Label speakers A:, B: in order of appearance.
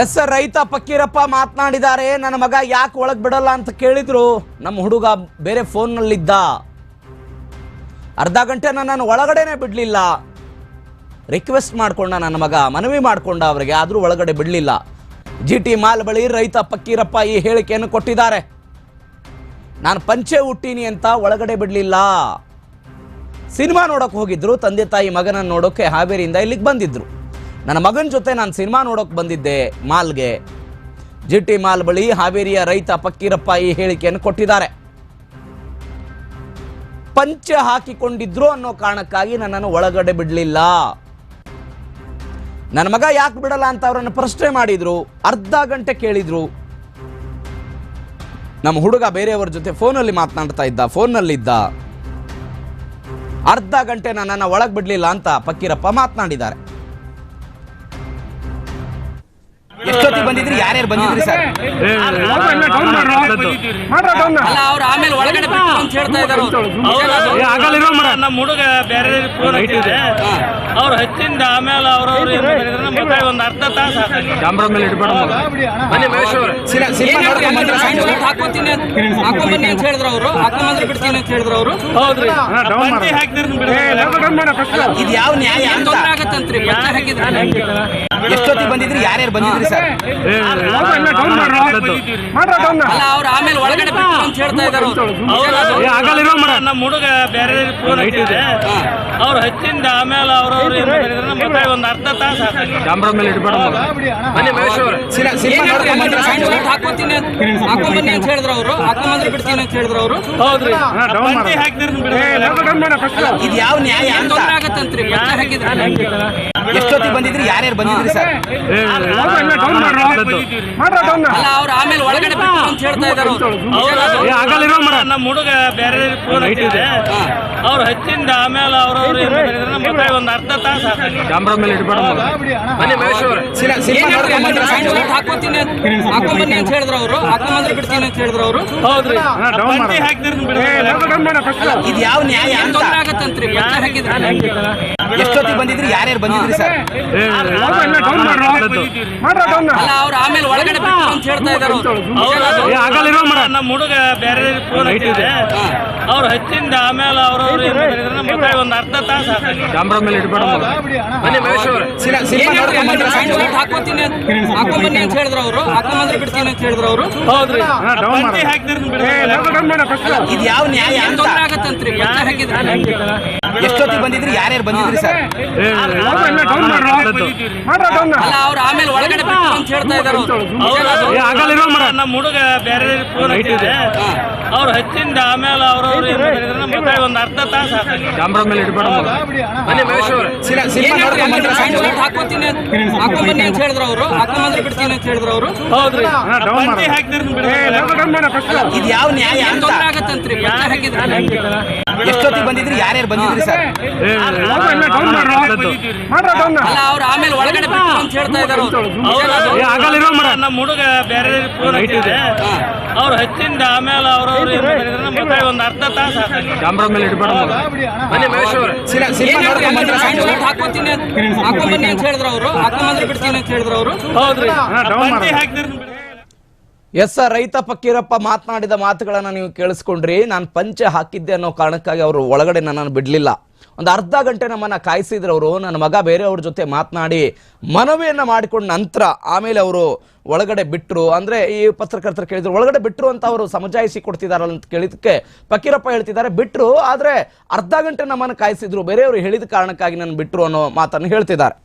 A: S, sir, ರೈತ ಪಕ್ಕೀರಪ್ಪ ಮಾತನಾಡಿದ್ದಾರೆ. ನನ್ನ ಮಗ ಯಾಕೆ ಒಳಗೆ ಬಿಡಲ್ಲ ಅಂತ ಕೇಳಿದ್ರು? ನಮ್ಮ ಹುಡುಗ ಬೇರೆ ಫೋನ್ನಲ್ಲಿದ್ದ. ಅರ್ಧ ಗಂಟೆ ನನ್ನನ್ನು ಒಳಗಡೆನೆ ಬಿಡಲಿಲ್ಲ. ರಿಕ್ವೆಸ್ಟ್ ಮಾಡ್ಕೊಂಡ ನನ್ನ ಮಗ, ಮನವಿ ಮಾಡ್ಕೊಂಡ ಅವರಿಗೆ, ಆದರೂ ಒಳಗಡೆ ಬಿಡಲಿಲ್ಲ. ಜಿ ಟಿ ಮಾಲ್ ಬಳಿ ರೈತ ಪಕ್ಕೀರಪ್ಪ ಈ ಹೇಳಿಕೆಯನ್ನು ಕೊಟ್ಟಿದ್ದಾರೆ. ನಾನು ಪಂಚೆ ಹುಟ್ಟೀನಿ ಅಂತ ಒಳಗಡೆ ಬಿಡಲಿಲ್ಲ. ಸಿನಿಮಾ ನೋಡೋಕೆ ಹೋಗಿದ್ರು, ತಂದೆ ತಾಯಿ ಮಗನನ್ನು ನೋಡೋಕೆ ಹಾವೇರಿಯಿಂದ ಇಲ್ಲಿಗೆ ಬಂದಿದ್ರು. ನನ್ನ ಮಗನ ಜೊತೆ ನಾನು ಸಿನಿಮಾ ನೋಡೋಕೆ ಬಂದಿದ್ದೆ ಮಾಲ್ಗೆ. ಜಿ ಟಿ ಮಾಲ್ ಬಳಿ ಹಾವೇರಿಯ ರೈತ ಫಕ್ಕೀರಪ್ಪ ಈ ಹೇಳಿಕೆಯನ್ನು ಕೊಟ್ಟಿದ್ದಾರೆ. ಪಂಚ ಹಾಕಿಕೊಂಡಿದ್ರು ಅನ್ನೋ ಕಾರಣಕ್ಕಾಗಿ ನನ್ನನ್ನು ಒಳಗಡೆ ಬಿಡಲಿಲ್ಲ. ನನ್ನ ಮಗ ಯಾಕೆ ಬಿಡಲ್ಲ ಅಂತ ಅವರನ್ನು ಪ್ರಶ್ನೆ ಮಾಡಿದ್ರು, ಅರ್ಧ ಗಂಟೆ ಕೇಳಿದ್ರು. ನಮ್ಮ ಹುಡುಗ ಬೇರೆಯವರ ಜೊತೆ ಫೋನಲ್ಲಿ ಮಾತನಾಡ್ತಾ ಇದ್ದ ಫೋನ್ನಲ್ಲಿದ್ದ ಅರ್ಧ ಗಂಟೆ ನನ್ನನ್ನು ಒಳಗೆ ಬಿಡಲಿಲ್ಲ ಅಂತ ಫಕ್ಕೀರಪ್ಪ ಮಾತನಾಡಿದ್ದಾರೆ. ಎಷ್ಟೊತ್ತಿಗೆ ಬಂದಿದ್ರಿ? ಯಾರ್ಯಾರು ಬಂದಿದ್ರಿ ಸರ್?
B: ಅಲ್ಲ ಅವ್ರು ಆಮೇಲೆ ಒಳಗಡೆ ಬಿಟ್ಟು ಅಂತ ಹೇಳ್ತಾ ಇದಾರೆ ಅವ್ರು.
C: ನಮ್ಮ ಹುಡುಗ ಬೇರೆ ಫೋನ್ ಹಚ್ಚಿದೆ ಅವ್ರು ಹಚ್ಚಿಂದ ಆಮೇಲೆ ಮಗ ಒಂದ್ ಅರ್ಧ ತಾಸು
A: ಸಿನಿಮಾ
B: ಏನ್
A: ನೋಡ್ಕೊಂಡ್ ಬಂದ್ರಾ?
B: ಹಾಕೋತೀನಿ ಅಂತ- ಹಾಕೊಂಬನ್ನಿ ಅಂತ ಹೇಳಿದ್ರು ಅವರು. ಹಾಕೊಂಬಂದ್ರೆ ಬಿಡ್ತೀನಿ ಅಂತ ಹೇಳಿದ್ರು ಅವರು.
C: ಹೌದ್ರಿ. ಹಾಕಿದ್ರು
A: ಇದು ಯಾವ ನ್ಯಾಯ
B: ತೊಂದ್ರೆ ಆಗತ್ತಂತ್ರಿ? ಹಾಕಿದ್ರೆ
A: ಎಷ್ಟೊತ್ತಿಗೆ ಬಂದಿದ್ರಿ? ಯಾರ್ಯಾರು ಬಂದಿದ್ರಿ ಸರ್?
B: ಅಲ್ಲ ಅವ್ರು ಆಮೇಲೆ ಒಳಗಡೆ ಅಂತ ಹೇಳ್ತಾ ಇದಾರೆ ಅವ್ರು.
C: ನಮ್ಮ ಹುಡುಗ ಬೇರೆ ಫೋನ್ ಹಚ್ಚಿದೆ ಅವ್ರು ಹಚ್ಚಿಂದ ಆಮೇಲೆ ಅವ್ರವ್ರು ಏನ್ ನಮ್ಮ ಮಗ ಒಂದ್ ಅರ್ಧ ತಾಸು
B: ಶರ್ಟ್ ಹಾಕೋತೀನಿ ಅಂತ- ಹಾಕೊಂಬನ್ನಿ ಅಂತ ಹೇಳಿದ್ರು ಅವರು. ಹಾಕೊಂಬಂದ್ರೆ ಬಿಡ್ತೀನಿ ಅಂತ ಹೇಳಿದ್ರು ಅವರು.
C: ಹೌದ್ರಿ.
A: ಇದು ಯಾವ ನ್ಯಾಯ ಅಂತ? ಎಷ್ಟೊತ್ತಿಗೆ ಬಂದಿದ್ರಿ? ಯಾರ್ಯಾರು ಬಂದಿದ್ರಿ ಸರ್.
B: ಅಲ್ಲ ಅವ್ರು ಆಮೇಲೆ ಒಳಗಡೆ ಬಿಟ್ಟು ಅಂತ ಹೇಳ್ತಾ ಇದ್ದಾರೆ.
C: ನಮ್ಮ ಹುಡುಗ ಬೇರೆ ಫೋನ್ ಹಚ್ಚಿದೆ. ಅವ್ರು ಹಚ್ಚಿಂದ ಆಮೇಲೆ ಅವ್ರವ್ರು ಏನ್ ಮಾಡಿದ್ರು ನಮ್ಮ ಒಂದು ಅರ್ಧ ತಾಸು
A: ಸಿನ- ಮೇಲೆ?
B: ಸೈನ್ ಶರ್ಟ್ ಹಾಕೋತೀನಿ ಅಂತ- ಹಾಕೊಂಬನ್ನಿ ಅಂತ ಹೇಳಿದ್ರು ಅವರು. ಹಾಕೊಂಬಂದ್ರೆ ಬಿಡ್ತೀನಿ ಅಂತ ಹೇಳಿದ್ರು ಅವರು.
C: ಹೌದ್ರಿ. ಪಂಚೆ ಹಾಕಿದ್ರು
A: ಇದು ಯಾವ ನ್ಯಾಯ
B: ತೊಂದ್ರೆ ಆಗತ್ತಂತ್ರಿ ಪಂಚೆ ಹಾಕಿದ್ರೆ
A: ಎಷ್ಟೊತ್ತಿಗೆ ಬಂದಿದ್ರಿ? ಯಾರ್ಯಾರು ಬಂದಿದ್ರಿ ಸರ್?
B: ಅಲ್ಲ ಅವ್ರು ಆಮೇಲೆ ಒಳಗಡೆ ಬಿಟ್ಟು ಅಂತ ಹೇಳ್ತಾ ಇದ್ದಾರೆ ಅವ್ರು.
C: ನಮ್ಮ ಹುಡುಗ ಬೇರೆ ಫೋನ್ ಹಚ್ಚಿದೆ ಅವ್ರು ಹಚ್ಚಿಂದ ಆಮೇಲೆ ಅವ್ರವ್ರು ಒಂದ್ ಅರ್ಧ ತಾಸು
A: ಬಂದ್ರಾ?
B: ಸೈನ್ ಶರ್ಟ್ ಹಾಕೋತೀನಿ ಅಂತ- ಹಾಕೊಂಬನ್ನಿ ಅಂತ ಹೇಳಿದ್ರು ಅವರು. ಹಾಕೊಂಬಂದ್ರೆ ಬಿಡ್ತೀನಿ ಅಂತ ಹೇಳಿದ್ರು ಅವರು.
C: ಹೌದ್ರಿ.
A: ಇದು ಯಾವ ನ್ಯಾಯ
B: ತೊಂದ್ರೆ ಆಗತ್ತಂತ್ರಿ?
A: ಎಷ್ಟೊತ್ತಿಗೆ ಬಂದಿದ್ರಿ? ಯಾರ್ಯಾರು ಬಂದಿದ್ರಿ ಸರ್?
B: ಅಲ್ಲ ಅವ್ರು ಆಮೇಲೆ ಒಳಗಡೆ ಬಿಟ್ಟು ಅಂತ ಹೇಳ್ತಾ ಇದ್ದಾರೆ ಅವ್ರು.
C: ನಮ್ಮ ಹುಡುಗ ಬೇರೆ ಫೋನ್ ಅವ್ರು ಹಚ್ಚಿಂದ ಆಮೇಲೆ ಅವ್ರವ್ರು ಒಂದು ಅರ್ಧ ತಾಸು
B: ಹಾಕೋತೀನಿ ಅಂತ- ಹಾಕೊಂಬನ್ನಿ ಅಂತ ಹೇಳಿದ್ರು ಅವರು. ಹಾಕೊಂಬಂದ್ರೆ ಬಿಡ್ತೀನಿ ಅಂತ ಹೇಳಿದ್ರು ಅವರು.
C: ಹೌದ್ರಿ. ಹಾಕಿದ್ರು
A: ಇದು ಯಾವ ನ್ಯಾಯ ಅಂತ?
B: ಆಗತ್ತಂತ್ರಿ ಹಾಕಿದ್ರೆ?
A: ಎಷ್ಟೊತ್ತಿಗೆ ಬಂದಿದ್ರಿ? ಯಾರ್ಯಾರು ಬಂದಿದ್ರಿ ಸರ್?
B: ಅಲ್ಲ ಅವ್ರು ಆಮೇಲೆ ಒಳಗಡೆ ಬಿಟ್ಟು ಅಂತ ಹೇಳ್ತಾ.
C: ನಮ್ಮ ಹುಡುಗ ಬೇರೆ ಫೋನ್ ಹಚ್ಚಿದೆ. ಅವ್ರು ಹಚ್ಚಿಂದ ಆಮೇಲೆ ಅವ್ರವ್ರು ಒಂದು ಅರ್ಧ ತಾಸು
B: ಹಾಕೋತೀನಿ ಅಂತ- ಹೇಳಿದ್ರು ಅವರು. ಹಾಕೊಂಬಂದ್ರೆ ಬಿಡ್ತೀನಿ ಅಂತ ಹೇಳಿದ್ರು ಅವರು.
C: ಹೌದ್ರಿ.
A: ಎಸ್ ಆರ್ ರೈತ ಫಕೀರಪ್ಪ ಮಾತನಾಡಿದ ಮಾತುಗಳನ್ನು ನೀವು ಕೇಳಿಸ್ಕೊಂಡ್ರಿ. ನಾನು ಪಂಚೆ ಹಾಕಿದ್ದೆ ಅನ್ನೋ ಕಾರಣಕ್ಕಾಗಿ ಅವರು ಒಳಗಡೆ ನನ್ನನ್ನು ಬಿಡಲಿಲ್ಲ. ಒಂದು ಅರ್ಧ ಗಂಟೆ ನಮ್ಮನ್ನು ಕಾಯಿಸಿದ್ರು ಅವರು. ನನ್ನ ಮಗ ಬೇರೆಯವ್ರ ಜೊತೆ ಮಾತನಾಡಿ ಮನವಿಯನ್ನು ಮಾಡಿಕೊಂಡ ನಂತರ ಆಮೇಲೆ ಅವರು ಒಳಗಡೆ ಬಿಟ್ಟರು ಅಂದರೆ ಈ ಪತ್ರಕರ್ತರು ಕೇಳಿದ್ರು, ಒಳಗಡೆ ಬಿಟ್ಟರು ಅಂತ ಅವರು ಸಮಜಾಯಿಸಿ ಕೊಡ್ತಿದಾರಲ್ಲ ಅಂತ ಕೇಳಿದಕ್ಕೆ ಫಕೀರಪ್ಪ ಹೇಳ್ತಿದ್ದಾರೆ. ಬಿಟ್ಟರು ಆದರೆ ಅರ್ಧ ಗಂಟೆ ನಮ್ಮನ್ನು ಕಾಯಿಸಿದ್ರು. ಬೇರೆಯವರು ಹೇಳಿದ ಕಾರಣಕ್ಕಾಗಿ ನಾನು ಬಿಟ್ಟರು ಅನ್ನೋ ಮಾತನ್ನು ಹೇಳ್ತಿದ್ದಾರೆ.